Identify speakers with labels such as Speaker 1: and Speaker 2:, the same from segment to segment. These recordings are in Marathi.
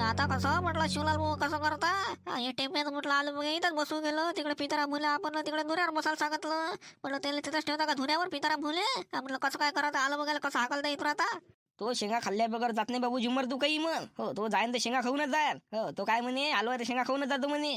Speaker 1: आता कसं म्हटलं शिवलाल भाऊ कसं करता? हे टेम्प्यात म्हटलं आलो मग इथंच बसून गेलो. तिकडे पितारा भुले आपण तिकडे धुऱ्यावर बसायला सांगितलं. म्हटलं त्याला तिथंच ठेवता का? धुऱ्यावर पितारा भुले? म्हटलं कसं काय करायचं आलं बघायला कसं हाकलता इथं आता?
Speaker 2: तो शेंगा खाल्ल्या बगर जात नाही बाबू जुमर तू काही मग. हो तो जाईन तर शेंगा खाऊनच जाईल. हो तो काय म्हणे आलो आहे तर शेंगा खाऊनच जातो म्हणे.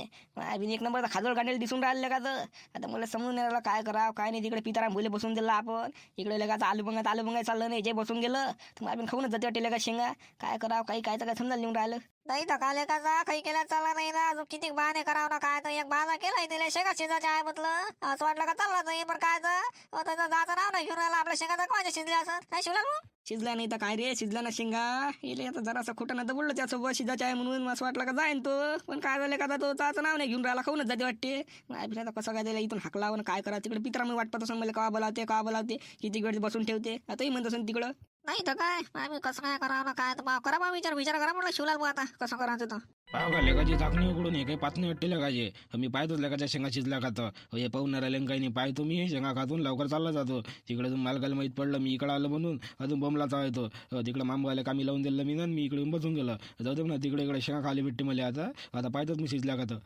Speaker 2: बिन एक नंबर खाजोळ काढलेलं दिसून राहिलं का तर आता मला समजून नाही राहिलं काय करावं काय नाही तिकडे पिताराम भुले बसून दिला आपण. इकडे लगाच आलू बंगात आलू बंगाय चाललं नाही जे बसून गेलं तर मला खाऊनच जाते वाटेल का शेंगा. काय करावं काही काय तर काय समजायला नेऊन राहिलं.
Speaker 1: नाही तर काले का जा काही केल्या चालला नाही ना. अजून किती बहाणे करावं ना काय तर एक बहाना केलाय तिला शेगा शिजायचे आहे म्हटलं. असं वाटलं का चालला नाही पण काय तर. त्याचं जायचं नाव नाही घेऊन राहिला आपल्या शेंगा दाखवायचे शिजले असं? काय शिवलाल भाऊ
Speaker 2: शिजला नाही तर काय रे शिजला ना शेंगा. येले आता जरासा खोटं ना तर बोललो त्यासोबत शिजायचं आहे म्हणून. असं वाटलं का जाईन तो. पण काय झालं का तो त्याचं नाव नाही घेऊन राहिला. खाऊनच जाते वाटते. नाही बिना आता कसं काय झालं इथून हाकला काय करा तिकडे पित्रा मी वाटपत असं मला का बोलावते का बोलावते? किती वेळ बसून ठेवते. आताही म्हणत असेल तिकडं.
Speaker 1: नाही तर काय? आम्ही कसं काय करावं ना काय तर बा करा बा विचार विचार करा म्हटलं शिवलाल भाऊ आता कसं करायचं तर.
Speaker 3: पाव का लेकाची चाकणी उकडून हे काही पाचणी वाटते लेकाचे? मी पाहतोच लेकाच्या शेंगा शिजल्या खातं. हे पाहून राहिले काही नाही पाहतो मी शेंगा खातून लवकर चालला जातो. तिकडे अजून मालकाला माहीत पडलं मी इकडं आलो म्हणून अजून बॉम्बला येतो तिकडे मामगाला कामी लावून दिलं मी ना मी इकडे बसून गेलं. जाऊ दे ना तिकडे इकडे शेंगा खाली भेटते मला आता. आता पाहतोच मी शिजल्या खातं.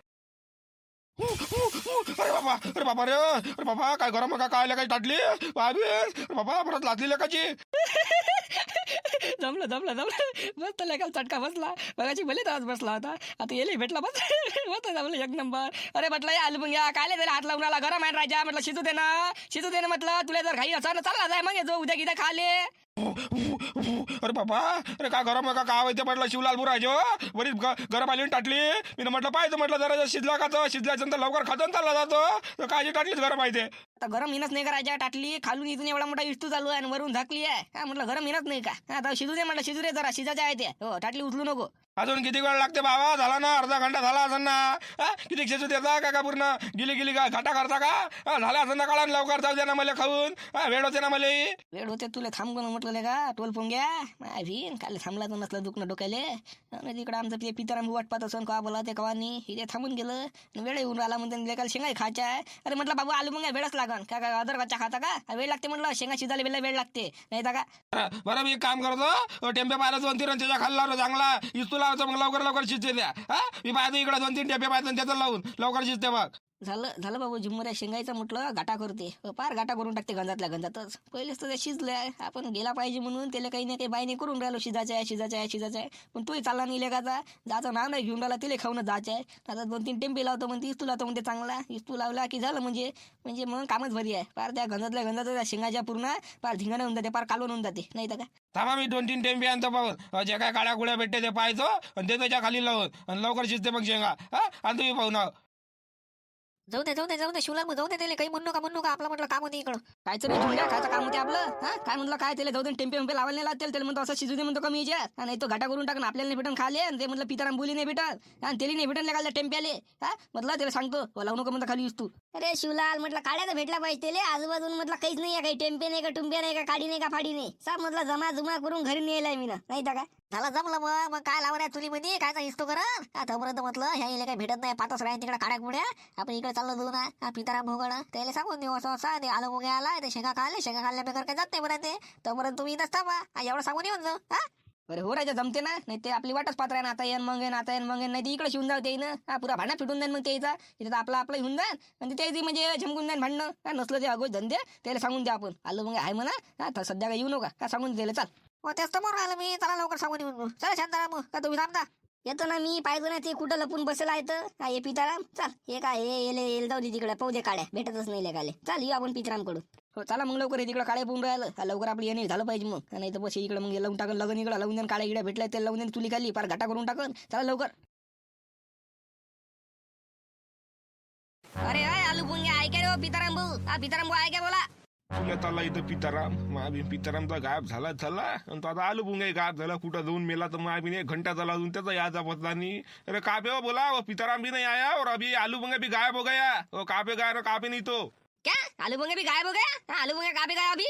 Speaker 3: बाबा अरे बाबा रे अरे बाबा काय गरम का? काय काय टाटली? बाबी अरे बाबा परत लादली लेकाची.
Speaker 2: जमलं जमलं जमलं. मस्त लेकाल चटका बसला. बघाची भले तास बसला होता. आता येले भेटला बस. मस्त जमलं एक नंबर. अरे म्हटलं या आलू घ्या काय त्याला हात लावून आला. गरम आहे राजा? म्हटलं शिजू दे ना. शिजू दे ना म्हटलं. तुला जर घाई असं चालला जाय मग जो उद्या किद्या खाले.
Speaker 3: अरे बाबा अरे काय गरम का काय ते म्हटलं शिवलाल बुराजो हो? बरीच गरम आली टाटली. मी म्हटलं पाहिजे म्हटलं जरा शिजला खातो शिजल्याच्या नंतर लवकर खातो चालला जातो. काळजी टाटलीच गरम आहे ते.
Speaker 2: आता गरम हिनच नाही करायच्या टाटली खालून इथून एवढा मोठा इष्टू चालू आहे आणि वरून झाकली आहे. म्हटलं गरम हिनच नाही का? आता शिजू दे म्हटलं शिजू दे जरा शिजायचं आहे ते. हो टाटली उचलू नको.
Speaker 3: अजून किती वेळ लागते बाबा? झाला ना अर्धा घंटा झाला असेल ना? किती शिजू देता का का पूर्ण? गेली गेली का? घाटा करता का? झाला असेल ना काळा लवकर. जाऊ दे ना मला खाऊन. हा, वेळ होते ना मला.
Speaker 2: वेळ होते तुला थांब गं म्हटलं का? टोल पोंग्या माय भीन काल थांबला तर नसलं दुखणं डोक्याले. तिकडं आमचं ते पिताराम वाट पाहत असं का बोला ते कवानी हे ते थांबून गेलं. वेळ येऊन राहिला म्हणते काल शेंगा खायच्या आहे. अरे म्हटलं बाबू आलू मग वेळच लागन. का काय अदर कच्चा खाता का? वेळ लागते म्हटलं. शेंगा शिजायला वेळ वेळ लागते. नाही का?
Speaker 3: बरं मी काम करतो. टेम्पे पाहिला दोन तीन त्याच्याखाली लावलं चांगला. इस्तू लावायचं मग लवकर लवकर शिजते द्या हा? मी पाहतो इकडे दोन तीन टेम्पे पाहतो त्याचं लावून. लवकर शिजते मग.
Speaker 2: झालं झालं बाबू झुमऱ्या शेंगायचं म्हटलं गाटा करते. पार गाटा करून टाकते गंजातल्या गंजातच. पहिलेच तर ते शिजलंय. आपण गेला पाहिजे म्हणून त्याला काही नाही काही बाईने करून राहिलो शिजायचं आहे शिजायचं आहे शिजायचं आहे पण तोही चालला नाही लेखाचा जायचं नाव नाही घेऊन राहिला तिला खाऊन जायचं आहे आता दोन तीन टेम्पे लावतो म्हणते इस्तू लावतो म्हणते चांगला. इस्तू लावला की झालं म्हणजे म्हणजे मग कामच भरी आहे. पार त्या गंजातल्या गंजात त्या शेंगाच्या पूर्ण पार धिंगाणं होऊन जाते पार कालवून होऊन जाते. नाही तर का
Speaker 3: थांबा मी दोन तीन टेम्पे आणतो पाहून जे काय काळ्या गुळ्या भेटते ते पाहायचो आणि ते त्याच्याखाली लावून. आणि लवकर शिजते मग शेंगा. हा? आणि तुम्ही पाहू ना
Speaker 1: जाऊ दे जाऊ दे जाऊ दे शिवलाल भाऊ जाऊ दे त्याला. काही म्हणू का म्हणू का आपलं म्हटलं काम होते इकडं.
Speaker 2: कायचं नाही झुंड्या खायचं काम होते आपलं? हा? काय म्हणलं काय त्याला? जाऊ टेम्पे वेम्पे लावायला नाही लागतील. त्याला म्हणतो असं शिजू दे म्हणतो कमी याच्यात हा, नाही तो घाटा करून टाकून आपल्याला नाही भेटून खाले आणि ते म्हटलं पिताराम बोली नाही भेटत. आणि त्याला नाही भेटून लागला टेम्प्याले. हा? म्हटलं त्याला सांगतो "हो, लावू नको म्हणतो खाली तू.
Speaker 4: अरे शिवलाल म्हटलं काड्या तर भेटला पाहिजे त्याले. आजूबाजून म्हटलं काहीच नाही काही टेम्पे नाही का टुंप्या नाही का काडी नाही का फाडी नाही. सब म्हटलं जमा जुमा करून घरी नेलाय मी ना नाही काय?
Speaker 1: झालं जमलं मग. मग काय लावण्या चुली मध्ये काय हिस्तो करा आतापर्यंत म्हटलं ह्या इले काही भेटत नाही. पातच राहील तिकडे काड्या कुड्या आपण इकडे चाललो ना हा पिताराम भोगड त्याला सांगून देऊ असं असं. ते आलं मुगे आला ते शेंगा खाल्ले शेंगा खाल्ल्या बेकार काय जात नाही बरं ते. तोपर्यंत तुम्ही इथंच थांबा. हा, एवढं सांगून येऊन जाऊ हा.
Speaker 2: बरं हो राजा जमते ना. नाही ते आपली वाटच पात्र आहे ना. आता येईन मग येईन आता येईन मग येईन. नाही ते इकडे शिवून जाऊ ते ना. हा पुरा भांडा फिटून जाईन मग त्याचा तिथं तर आपलं आपलं होऊन जाईन. आणि ते म्हणजे झमकून जाईन भांडणं. हा नसलं ते अगोदर धंदे. त्याला सांगून द्या आपण. आलं मग आहे म्हणा. हा तर सध्या काय येऊ नका. का सांगून द्यायला चाल.
Speaker 1: मग तेच तर म्हणून राहिलं मी. चला लवकर सांगून येऊन. जाऊ. चला शांताराम. का तुम्ही थांबता
Speaker 4: येतो ना मी पाहिजे ना ते कुठं लपून बसला आहे तर. काय ये पिताराम? चाल हे काय हे येले येल जाऊ दे तिकडे. पाहू दे काड्या. भेटतच नाही काले चाल येऊ आपण पितरामकडून.
Speaker 2: हो चला मग लवकर तिकडे काळे पोहून राहिलं. हा, लवकर आपलं येणे झालं पाहिजे मग. नाही तर बस इकडे मग हे लावून टाकन लगन इकडे लावून देऊन काळ्या इकडे भेटलं ते लावून देऊन चुली खाली पार घाटा करून टाकन. चला लवकर. अरे आलू पुंगे ऐका रे पिताराम भाऊ. हा पिताराम भाऊ ऐका बोला.
Speaker 3: पुण्यात आला इथं पिताराम. महाबीन पितारामचा गायब झाला झाला. आणि तो आता आलू बुंगाई गायब झाला. कुठं जाऊन मेला तर महाबीन एक घंटा झाला अजून. त्याचा याचा पतला नाही. अरे कापे हो बोला. वो पिताराम भी नहीं आया. और अभी आलू बुंगा भी गायब हो गया. वो कापे गायब कापे नहीं तो.
Speaker 2: क्या? आलू पुंगे भी गायब हो गया? हाँ, आलू पुंगे कहाँ पे गया अभी?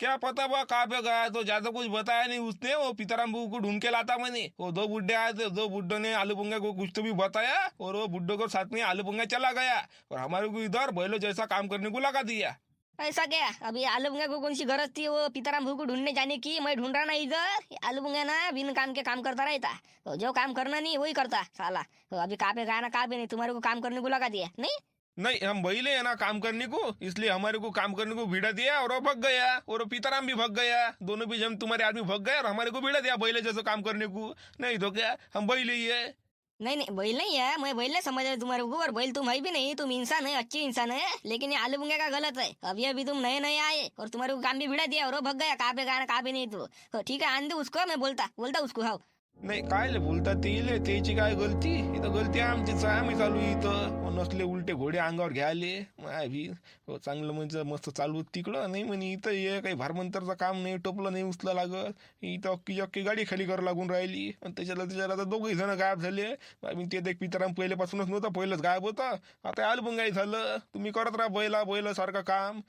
Speaker 3: क्या पता बा कहाँ पे गया तो ज्यादा कुछ बताया नहीं उसने. वो पिताराम बहू को ढूंढ के लाता मैंने. वो दो बुड्ढे आए थे. दो बुड्ढों ने आलू बुंगा को कुछ तो भी बताया. और वो बुड्ढों को साथ में आलू बुंगा चला गया. और हमारे को इधर बैलो जैसा काम करने को लगा दिया.
Speaker 2: ऐसा क्या अभी आलू को कौन सी गरज थी वो? पिताराम भू को ढूंढने जाने की मैं ढूंढ रहा ना इधर. आलू ना बिन काम के काम करता रहता. तो जो काम करना नहीं वही करता साला. तो अभी कहाँ पे गया ना कहाँ पे नहीं? तुम्हारे को काम करने को लगा दिया नहीं?
Speaker 3: नहीं हम बैले है ना काम करने को. इसलिए हमारे को काम करने को भिड़ा दिया और भग गया. और पिताराम भी भग गया. दोनों भी जब तुम्हारे आदमी भग गए और हमारे को भिड़ा दिया बैले जैसे काम करने को. नहीं तो क्या? हम बैले ही है
Speaker 2: नहीं नहीं बैल नहीं है मैं बैल नहीं समझ रहा तुम्हारे को और बैल तुम है भी नहीं तुम इंसान है अच्छी इंसान है लेकिन ये आलू बुंगे का गलत है अभी अभी तुम नए नए आए. और तुम्हारे को काम भी भिड़ा दिया. और वो भग गया. कहाँ पे गाना कहाँ पे नहीं तो? हो, ठीक है आन दो उसको मैं बोलता बोलता उसको हाँ
Speaker 3: नाही काय ले बोलतात ते इले त्याची काय गलती? इथं गलती आमचीच आहे आम्ही चालू इथं. नसले उलटे घोडे अंगावर घ्यायले. भी हो, चांगलं म्हणजे मस्त चालू तिकडं. नाही म्हणे इथं ये काही भारमंतरचं काम नाही टोपलं नाही उचलं लागत. इथं अक्की अक्की गाडी खाली करावं लागून राहिली. आणि त्याच्याला त्याच्याला आता दोघही जण गायब झाले. आम्ही ते देख पितराम पहिल्यापासूनच नव्हता पहिलंच गायब होता. आता आलं पण काही झालं. तुम्ही करत राहा बैला बैला सारखं काम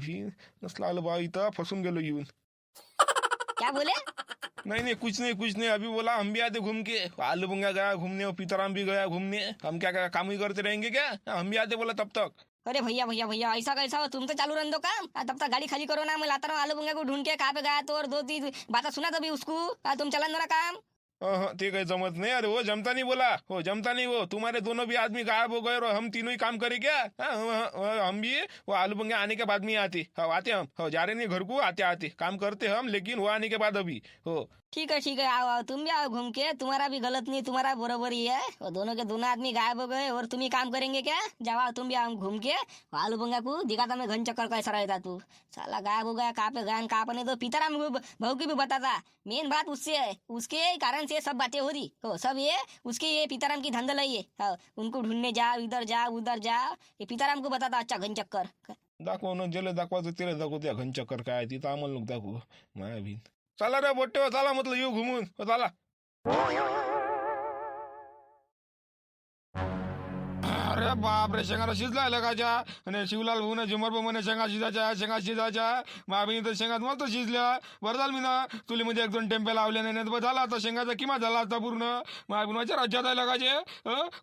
Speaker 3: भी नसलं आलं बा इथं फसून गेलो येऊन.
Speaker 2: क्या बोले?
Speaker 3: नहीं नहीं कुछ नहीं कुछ नहीं अभी बोला हम भी आते घूम के। आलू बंगा गया घूमने और पीताराम भी गया घूमने। हम क्या क्या काम ही करते रहेंगे क्या? हम भी आते बोला तब तक।
Speaker 2: अरे भैया भैया भैया ऐसा कैसा हो तुम तो चालू रहने दो काम। तब तक गाड़ी खाली करो ना मैं लाता रहा आलू बुंगे को ढूंढ के कहाँ पे गया तो और दो तीन बातें सुना तभी उसको। आ, तुम चला जरा काम।
Speaker 3: हाँ, ते काही जमत नहीं. अरे वो जमता नहीं बोला. हो जमता नहीं वो हो. तुम्हारे दोनों भी आदमी गायब हो गए और हम तीनों ही काम करे क्या? हाँ, हाँ, हाँ, हम भी वो आलू बंगे आने के बाद में आते. हाँ आते हम. हो जा रहे नहीं घर को आते आते. काम करते हम लेकिन वो आने के बाद अभी. हो
Speaker 2: ठीक है ठीक है आओ आओ तुम भी आओ घूम के। तुम्हारा भी गलत नहीं तुम्हारा बराबर ही। है और दोनों के दोनों आदमी गायब हो गए और तुम ही काम करेंगे क्या? जाओ आओ तुम भी आओ घूम के। आलू बंगा को दिखाता मैं घन चक्कर कैसा रहता तू। साला गायब हो गया कहाँ पे गया कहाँ पे नहीं? तो पीताराम बहू की भी बताता। मेन बात उससे है उसके कारण से सब बातें हो रही। हो सब ये उसके ये पीताराम की धंधल है। ये हाँ, उनको ढूँढने जाओ इधर जाओ उधर जाओ। ये पीताराम को बताता अच्छा घन चक्कर।
Speaker 3: दाखव ना ज्याला दाखवायचं त्याला दाखव त्या घन चक्कर काय तिथं आम्हाला नको दाखवू माया भी चला रे बोट्टे हो, चला म्हटलं येऊ घुमून. हो, चला. अरे बाप रे शेंगाला शिजला लगाच्या आणि शिवलाल भाऊ झुमर म्हणे शेंगा शिजायच्या शेंगा शिजायच्या. मामी तर शेंगात मस्त शिजल्या. बरं झालं मी ना तुली मध्ये एक दोन टेम्पे लावले नाही तर बरं झाला आता. शेंगाचा किमा झाला आता पूर्ण. मामी राज्यात आहे लगाचे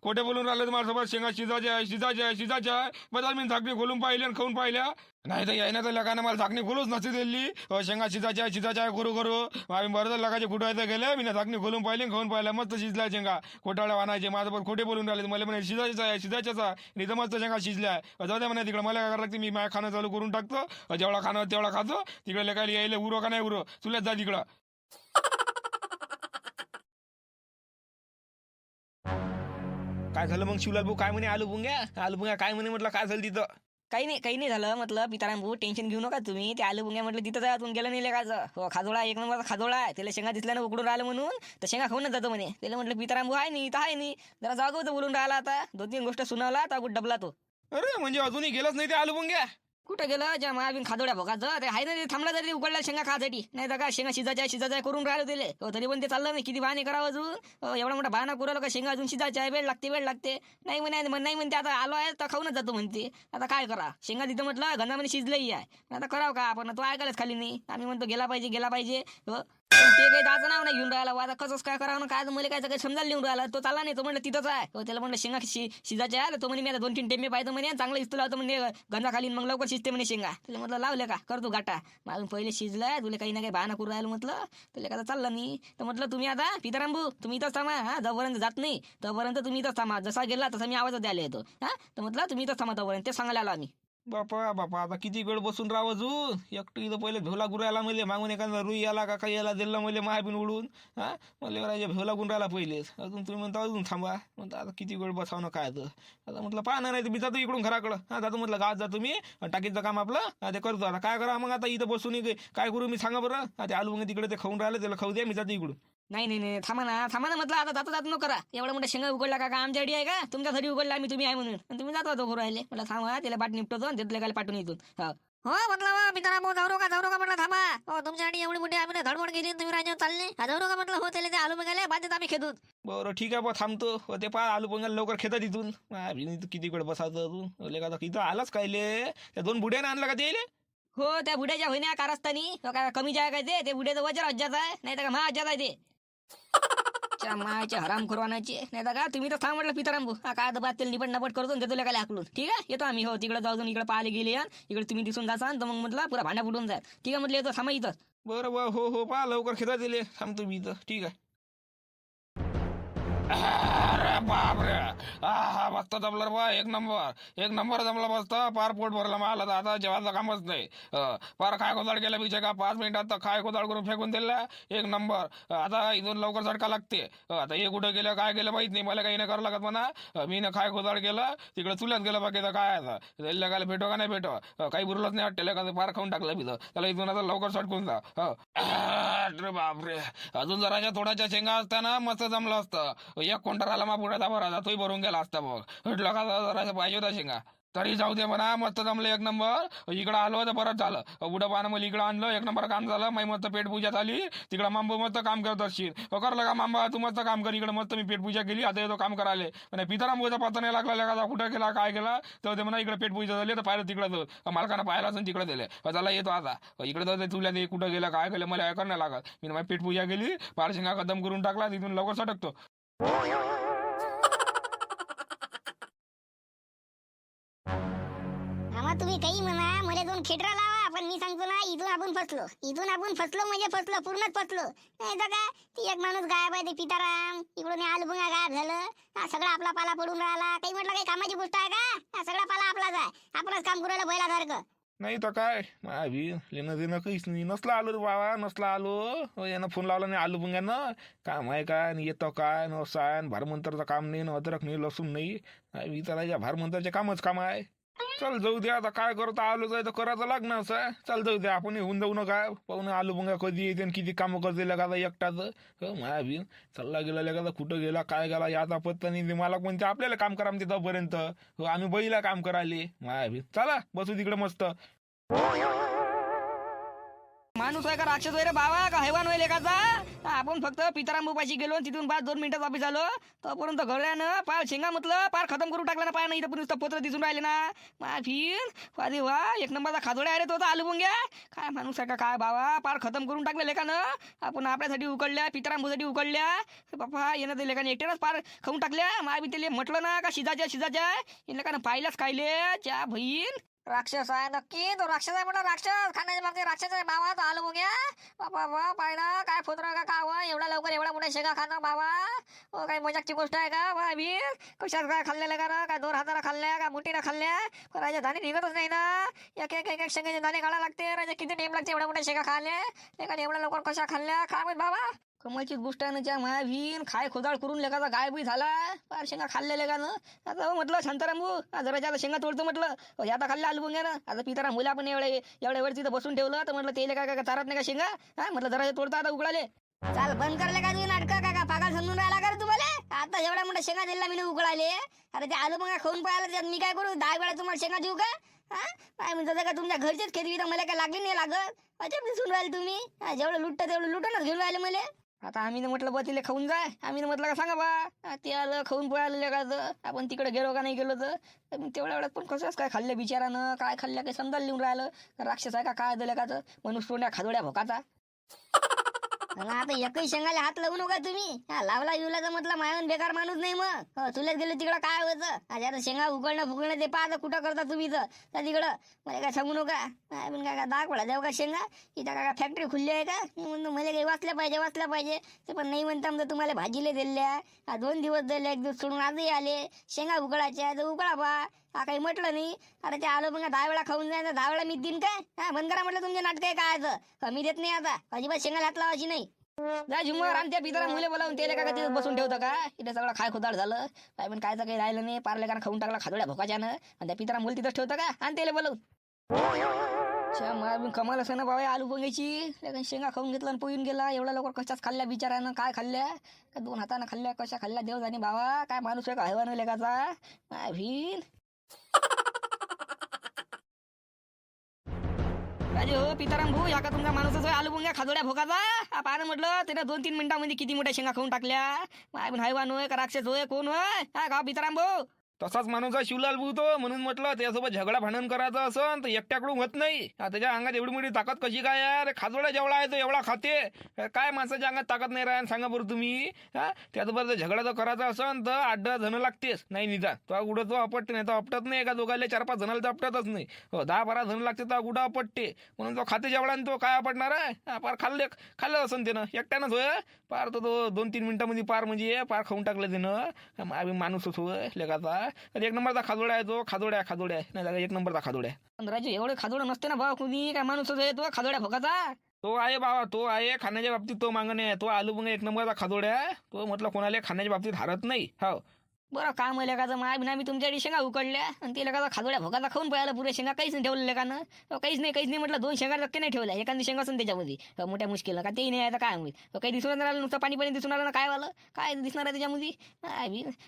Speaker 3: खोटे बोलून राहिले माझ्यासोबत शेंगा शिजायच्या शिजायच्या शिजायच्या. बरं झालं मी झाकणी खोलून पाहिले आणि खाऊन पाहिल्या. नाही तर यायना तर लगाने मला झाकणी खोलूच नसती दिली. अहो, शेंगा शिजाच्या शिजाच्या करू करू आम्ही बरं तर लगाचे कुठं गेले. मी ना झाकणी खोलून पाहिली खाऊन पाहिला. मस्त शिजल्या शेंगा. खोटाळ्या माझं पण खोटे बोलून राहिले. मला म्हणे शिजायचं आहे शिजायच्याच आहे. आणि इथं मस्त शेंगा शिजल्या. आहे जाऊ द्या म्हणे तिकडे. मला काय करायला लागते? मी माझ्या खाणं चालू करून टाकतो. जेवढा खाणं तेवढा खातो. तिकडे लेखायला यायला उरो का नाही उरो तुलाच जा तिकडं. काय झालं मग शिवलाल भाऊ? काय म्हणे? आलू भुंग्या? आलू भुंग्या काय म्हणे म्हटलं? काय झालं तिथं?
Speaker 2: काही नाही काही नाही झालं. म्हटलं पिताराम भाऊ टेन्शन घेऊ नका तुम्ही. ते आलू बुंग्या म्हटलं तिथं जातून गेलं नाही लेखाचं हो खाजोळा एक नंबरचा खाजोळा आहे. त्याला शेंगा दिसल्यानं उकडून राहिलं म्हणून तर शेंगा खाऊनच जातो म्हणे. त्याला म्हटलं पिताराम भाऊ आहे नाही इथं आहे नाही. जरा जागो तर बोलून राहिला आता. दोन तीन गोष्ट सुनावला तर डबला तो.
Speaker 3: अरे म्हणजे अजूनही गेलंच नाही ते आलू बुंग्या
Speaker 2: कुठं गेलं? ज्या महाबीन खादोड्या भोगाचं ते आहे ना ते थांबला तरी उघडला शेंगा खासाठी नाही तर का शेंगा शिजायच्या शिजायच्या करून राहिलं दिले तरी पण ते चाललं नाही. किती बहाणे करावं अजून? एवढा मोठा बहाणा पुरवला का शेंगा अजून शिजायच्या? आहे वेळ लागते वेळ लागते. नाही म्हणे म्हण- नाही म्हणते आता आलो आहे तर खाऊनच जातो म्हणते. आता काय करा? शेंगा तिथं म्हटलं घनामध्ये शिजलंही आहे. आता करावं का? आपण तो ऐकायलाच खाली नाही. आम्ही म्हणतो गेला पाहिजे गेला पाहिजे. ते काही दाचं नाव नाही घेऊन राहिला. वाजा आता कसंच काय करावं ना? काय तर मला काय काही समजायला लिहून राहिला. तो चालला नाही तो म्हणलं तिथंच आहे. त्याला म्हणलं शेंगा शि शिजायच्या आहे. तो म्हणे मी आता दोन तीन टेम्पे पाहिजे म्हणे. चांगलं इस्तू लावतो म्हणे. गंजा खाली मग लवकर शिजते म्हणे शेंगा. तुला म्हटलं लावले का? कर तू गाटा मागून पहिले शिजलाय. तुला काही ना काही बहाना करू राहिलं म्हटलं. तुला का चाललं नाही तर म्हटलं तुम्ही आता पिताराम भाऊ तुम्ही इथंच थांबा. हा जोपर्यंत जात नाही तोपर्यंत तुम्ही इथंच थांबा. जसा गेला तसा मी आवाज द्यायला येतो. हा? तर म्हटलं तुम्ही इथंच थांबा तोपर्यंत. ते सांगायला आलो आम्ही.
Speaker 3: बापा बापा आता किती वेळ बसून राहावं जू एकटं इथं पहिले भेवला गुरायला मले मागून एखादा रुई आला का काही याला दिला मले महाबीन उडून हा? मला राजा भेवला गुण राहिला पहिलेच अजून तुम्ही म्हणता अजून थांबा. म्हणता आता किती वेळ बसावं काय तर. आता म्हटलं पाहणार नाही तर मी जातो इकडून घराकडं. हा जातो म्हटलं गावात जातो मी टाकीचं काम आपलं ते करतो. आता काय करा मग आता इथं बसून काय करू मी सांगा बरं. ते आलू मग तिकडे ते खाऊन राहिले त्याला खाऊ द्या मी जातो इकडून.
Speaker 2: नाही नाही नाही. थांबा ना. थांबा ना म्हटलं आता जाता जात नको करा. एवढा मोठा शेंगा उघडला का? का आमच्या आयडी आहे का? तुमच्यासाठी उघडला आम्ही तुम्ही आहे म्हणून. आणि तुम्ही जातो तो राहिले. मला थांबा त्याला पाठ निपटतो आणि तिथल्या पाठवून येतो. हो.
Speaker 5: हो म्हटलं वा पिताराम भाऊ जाऊ नका जाऊ नका म्हटलं थांबा. हो तुमच्यासाठी एवढी मोठी आम्ही धडपड गेली तुम्ही राज्यावर चालले. हा, जाऊ नका म्हटलं हो त्याला ते आलू बघायला. बाधित आम्ही खेदून
Speaker 3: बरं ठीक आहे बा थांबतो. हो, ते पा आलू पंगाल लवकर खेतात इथून. किती वेळ बसायचं अजून? ले का इथं आलाच कायले त्या दोन बुड्याने आणला का ते
Speaker 2: हो त्या बुड्याच्या होईना कारस्थानी. हो काय कमी जाय काय ते. ते बुड्याचं वजन अज्जाच आहे. नाही तर का महा अज्जाच आहे ते. मायच्या हराम खुरवानाची. नाही तर का तुम्ही तर थांब म्हटलं पिताराम हा काय बात तेल निपट नपट करतो ते तुला काय हाकलून. ठीक आहे? येतो आम्ही. हो तिकडे जाऊन इकडे पाहायला गेले या इकडे तुम्ही दिसून जासान तर मग म्हटलं पुरा भांडा फुटून जाय ठीक आहे म्हटलं येतो थांबा इथं.
Speaker 3: बरं बरं हो हो पहा लवकर खेळा दिले. थांबतो मी इथं. ठीक आहे. अरे बापरे. हा मस्त जमलं बा. एक नंबर. एक नंबर जमला मस्त. पार पोट भरला मला. तर आता जेवायचं कामच नाही. पार काय कोदाळ केलं बिचे का पाच मिनिटात तर काय करून फेकून दिला? एक नंबर. आता इथून लवकर झटका लागते. आता हे कुठं गेलं काय गेलं माहीत नाही. मला काही नाही करावं लागत म्हणा. मी ना काय गोदाळ केलं तिकडे चुल्यात गेलं बाकी. तर काय आता? त्याला काय भेटो का नाही भेटो? काही बुरलंच नाही वाटतं. का पार खाऊन टाकलं बिथं त्याला इथून आता लवकर सटकून जा. अरे बापरे. अजून जराच्या थोड्याच्या शेंगा असताना मस्त जमलं असतं. एक कोंटर आला मग पुढे दाबा राजा तोही भरून गेला असता बघ. म्हटलं का जरा पाहिजे होता शेंगा. तरी जाऊ दे म्हणा मस्त जमलं एक नंबर. इकडं आलो तर बरंच झालं. बुडं पानं मला इकडं आणलं एक नंबर काम झालं. माई मस्त पेटपूजा झाली. तिकडं मांबू मस्त काम करत असशील. हो, करलं का मांबा? तू मस्त काम कर. इकडं मस्त मी पेटपूजा केली. आता येतो काम करायला. म्हणे पिताराम पत्ता नाही लागला का कुठं केला काय केला तर ते म्हणा इकडे पेटपूजा झाली तर पाहिलं तिकडं जाऊ मालकानं पाहिलं असून तिकडे दिले चला येतो आता. इकडे जाऊ तुला ते कुठं गेलं काय केलं मला ऐकायला नाही लागत. मी माझी पेटपूजा केली. पारशिंगा कदम करून टाकला तिथून लवकर सटकतो.
Speaker 6: आम्हा तुम्ही काही म्हणा मला दोन खेटरा लावा पण मी सांगतो ना इथून आपण फसलो. इथून आपण फसलो म्हणजे फसलो पूर्णच फसलो. नाही तर का ती एक माणूस गायब आहे ते पिताराम. इकडून हे आलबुंगा गायब झालं. सगळा आपला पाला पडून राहिला. काही म्हटलं काही कामाची गोष्ट आहे का? सगळा पाला आपलाच आहे. आपणच काम करायला बैलासारखं.
Speaker 3: नाही तर काय? माझी लेणं देणं काहीच नाही. नसला आलो रे बाबा नसला आलो. अहो, यानं फोन लावला नाही आलो पुंग्यानं काम आहे काय आणि येतो काय न भारमंतरचं काम नाही न अदरक नाही लसूण नाही. मी तर या भारमंतरचे कामच काम आहे. चल जाऊ द्या आता काय करतो आलो जाय तर करायचं लागणार असं चल जाऊ द्या आपण येऊन जाऊ नका. पाहुणे आलो बघा कधी येते आणि किती कामं करते का एकटाच. हो, माया बी चालला गेला लगा कुठं गेला काय गेला याचा पत्ता नाही मला कोणते आपल्याला काम करा म्हणते तोपर्यंत. हो, आम्ही बैला काम करायले. माया बी चला बसू तिकडे मस्त.
Speaker 2: माणूस आहे का राक्षस रे बाबा? का हैवान होईल लेखाचा आपण फक्त पिताराम उपाशी गेलो तिथून पाच दोन मिनिटात वापस आलो. तोपर्यंत घडल्यानं पार शेंगा म्हटलं पार खतम करून टाकला ना पाय नाही इथं पण नुसतं पोत्र दिसून राहिले ना. मा फिर. अरे वा एक नंबरचा खाजोड्या अरे तो आलू बुंग्या काय माणूस आहे का काय बाबा? पार खतम करून टाकलं लेखानं आपण आपल्यासाठी उकडल्या पिताराम उकडल्या बापा येणं ते लेखाने एकट्यानंच पार खाऊन टाकल्या. मा बी त्याला म्हटलं ना का शिजाच्या शिजाच्या हे लेखानं पाहिलंच खायले च्या बहीण.
Speaker 1: राक्षस आहे नक्की. तो राक्षस आहे म्हणा राक्षस! खाण्याच्या बाबतीत राक्षस आहे. बाबा तो आलो बघ्या बाबा बा पाहिला? काय फोत्र का काय वा एवढा लवकर एवढा मोठा शेगा खाणं बाबा ओ हो, काही मजाकची गोष्ट आहे का? बा मी? कशात काय खाल्लेलं का? काय दोन हाताला खाल्ल्या का? मुठीला खाल्ल्या? पण राजा दाणे निघतच नाही ना. एक एक एक एक शेंगाचे दाणे काढा लागते. राजा किती टाइम लागते एवढा मोठा शेगा खाल्ले एवढ्या लवकर कशा खाल्ल्या? काय बाबा
Speaker 2: कमलची गोष्ट आहे ज्या खाय खोदाळ करून लेखाचा गायबी झाला. पार शेंगा खाल्ल्या लेखानं आता हो म्हटलं शांताराम भाऊ जरा ज्यादा शेंगा तोडतो म्हटलं. हो, आता खाल्ल्या आलू ना आता पिताराम मुला पण एवढे एवढ्या वर तिथं बसून ठेवलं. तर म्हटलं ते काय काय चारत नाही का शेंगा? हा म्हटलं जरा तोडता आता उकळाले.
Speaker 1: चाल बंद करले का तुम्ही नाटक का का पागल समजून राहिला का रे तुम्हाला? आता एवढ्या मोठ्या शेंगा दिला मी उकळाले. अरे ते आलू मग खाऊन पाहिलं त्यात मी काय करू? दहा वेळा तुम्हाला शेंगा देऊ का? हा? काय म्हणतो का तुमच्या घरचेच खेती तर मला काय लागली नाही लागत? अच्छा दिसून राहिले तुम्ही. जेवढं लुटतं तेवढं लुटूनच घेऊन राहिले मला.
Speaker 2: आता आम्ही म्हटलं बा तिला खाऊन जाय. आम्ही म्हटलं का सांगा बा ते आलं खाऊन पळालं लेखाचं आपण तिकडे गेलो का नाही गेलो तर तेवढ्या वेळात पण कसंच काय खाल्लं बिचारानं काय खाल्ल्या काय समजायला लिहून राहिलं? राक्षस आहे का काय दिलं का मनुष्य तोंड्या खादोड्या भोकाचा.
Speaker 1: मला आता एकही शेंगाला हात लावू नका तुम्ही. हा, लावला युलाचा म्हटलं मायाहून बेकार माणूस नाही मग. हो, तुलाच गेलो तिकडं काय होतं आज आता शेंगा उकळणं फुकळणं ते पाहता कुठं करता तुम्ही तर. तिकडं. मला काय सांगू नका. नाही पण काय का दाग देऊ का शेंगा? इथं काय फॅक्टरी खुलली आहे का? मी म्हणतो मला काही वाचल्या पाहिजे वाचल्या पाहिजे. ते पण नाही म्हणता म्हणतो तुम्हाला भाजीले दिल्या. हा, दोन दिवस दिले एक दिवस सोडून आजही आले. शेंगा उकळायच्या तर उकळा बा. हा काही म्हटलं नाही. अरे ते आलो मग दहा वेळा खाऊन जायचं दहा वेळा मी देईन काय? हा बंद करा म्हटलं तुमचे नाटक आहे काय मी देत नाही आता. अजिबात शेंगाला हात लावायची नाही.
Speaker 2: जा झुमर आणि त्या पितरा मुले बोलावून ते का तिथे बसून ठेवतं का? इथे सगळं खाय खोदाड झालं. काय पण कायचं काही राहिलं नाही. पारले कारण खाऊन टाकला खादोड्या भोकाच्यानं. आणि त्या पितरा मुलं तिथंच ठेवतं का? आणि त्याला बोलवून. मग कमाल असं ना बाबा आलू पोंग्याची. शेंगा खाऊन घेतला आणि पोयून गेला. एवढ्या लवकर कशाच खाल्ल्या बिचारानं काय खाल्ल्या? का दोन हातानं खाल्ल्या? कशा खाल्ल्या देव जाणे बाबा? काय माणूस आहे का हैवान लेखाचा काय भीन राजे हो पिताराम भाऊ या का तुमचा माणूसच होय? आलू बुंग्या खाजोड्या भोकाचा पाहणं म्हटलं त्यानं दोन तीन मिनिटांमध्ये किती मोठ्या शेंगा खाऊन टाकल्या. माय पण हैवान होय का राक्षस होय कोण होय? हा का पिताराम भाऊ.
Speaker 3: तसाच माणूस आहे शिवलाल भाऊ म्हणून म्हटलं त्यासोबत झगडा भांडण करायचं असं तर एकट्याकडून होत नाही. त्याच्या अंगात एवढी मोठी ताकद कशी काय अरे खाजोडा जेवढा आहे तो एवढा खाते. काय माणसाच्या अंगात ताकद नाही राहा सांगा बरं तुम्ही. हा त्याचबरोबर झगडा जर करायचा असन तर आठ दहा जण लागतेच. नाही निदा तो कुठं तो अपटते नाही तो अपटत नाही. एका दोघाले चार पाच जणाला तर अपटतच नाही. हो दहा बारा जण लागते तर कुठं अपटते म्हणून तो खाते जेवढा आणि तो काय अपटणार आहे? हा, पार खाल्ले खाल्लं असं त्यानं. एकट्यानंच होय? पार तो तो दोन तीन मिनिटामध्ये पार म्हणजे पार खाऊन टाकलं त्यानं. माणूस माणूसच होय लेखाचा आणि एक नंबरचा खाजोडा आहे तो खाजोड्या खाजोड्या नाही जागा एक नंबरचा खाजोड्या
Speaker 2: पण राजू एवढे खादोडं नसते ना भाऊ कुणी? काय माणूस आहे तो खादोड्या भोगाचा?
Speaker 3: तो आहे बाबा तो आहे. खाण्याच्या बाबतीत तो मागणे आहे. तो आलू मग एक नंबरचा खाजोड्या आहे. तो म्हटलं कोणाला खाण्याच्या बाबतीत हारत नाही. हो.
Speaker 2: बरं काम आहे लेकाचं माय बिना मी तुमच्याकडे शेंगा उकडल्या आणि ते लेकाचा खाजोड्या भोगाचा खाऊन पळायला पुरे शेंगा. काहीच नाही ठेवलं लेकानं. काहीच नाही काहीच नाही म्हटलं दोन शेंगा नक्की नाही ठेवल्या. एखादी शेंगा असून त्याच्यामध्ये. मोठ्या मुश्किल का तेही नाही आता काय होईल? काही दिसून नाही राहिलं नुसतं पाणी पाणी दिसून आलं ना काय आलं काय दिसणार आहे त्याच्यामध्ये?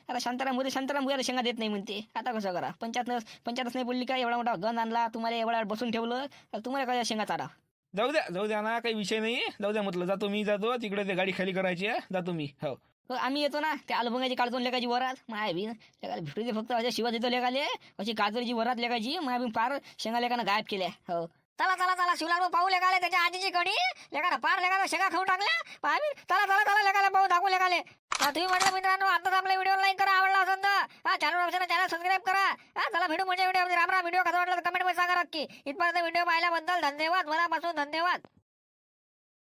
Speaker 2: आता शांताराम मोरे शांताराम मोरे शेंगा देत नाही म्हणते. आता कसं करा? पंचायत पंचायतच नाही पडली का एवढा मोठा गन आणला तुम्हाला एवढा बसून ठेवलं तर तुम्हाला काय शेंगा चारा?
Speaker 3: जाऊ द्या जाऊ द्या ना काही विषय नाही जाऊ द्या म्हटलं जातो मी जातो तिकडे ते गाडी खाली करायची आहे. जातो मी हो,
Speaker 2: हो, आम्ही येतो ना त्या अलबंगाची काढतो लेखाची वरात. माय बी लेखाला भेटू दे फक्त अशा शिवा देतो लेखाले अशी काजूरची वरात लेखाची माय बी फार शेंगा लेखानं गायब केल्या. हो.
Speaker 7: चला चला चला शिवला पाहू लेखाले त्याच्या आजीची कडी. लेखाला पार लेखाला शेगा खाऊ टाकल्या. पाहा चला चला चला लेखाला पाहू दाखवू लेखाले हा, तुम्ही म्हटलं मित्रांनो आता आपल्या व्हिडिओ लाईक करा आवडला असेल तर. हा चॅनल चॅनल सबस्क्राईब करा. हा चला भेटू म्हणजे व्हिडिओ राम राम व्हिडिओ कसा वाटला कमेंटमध्ये सांगा नक्की. इथपर्यंत व्हिडिओ पाहिल्याबद्दल धन्यवाद. मनापासून धन्यवाद.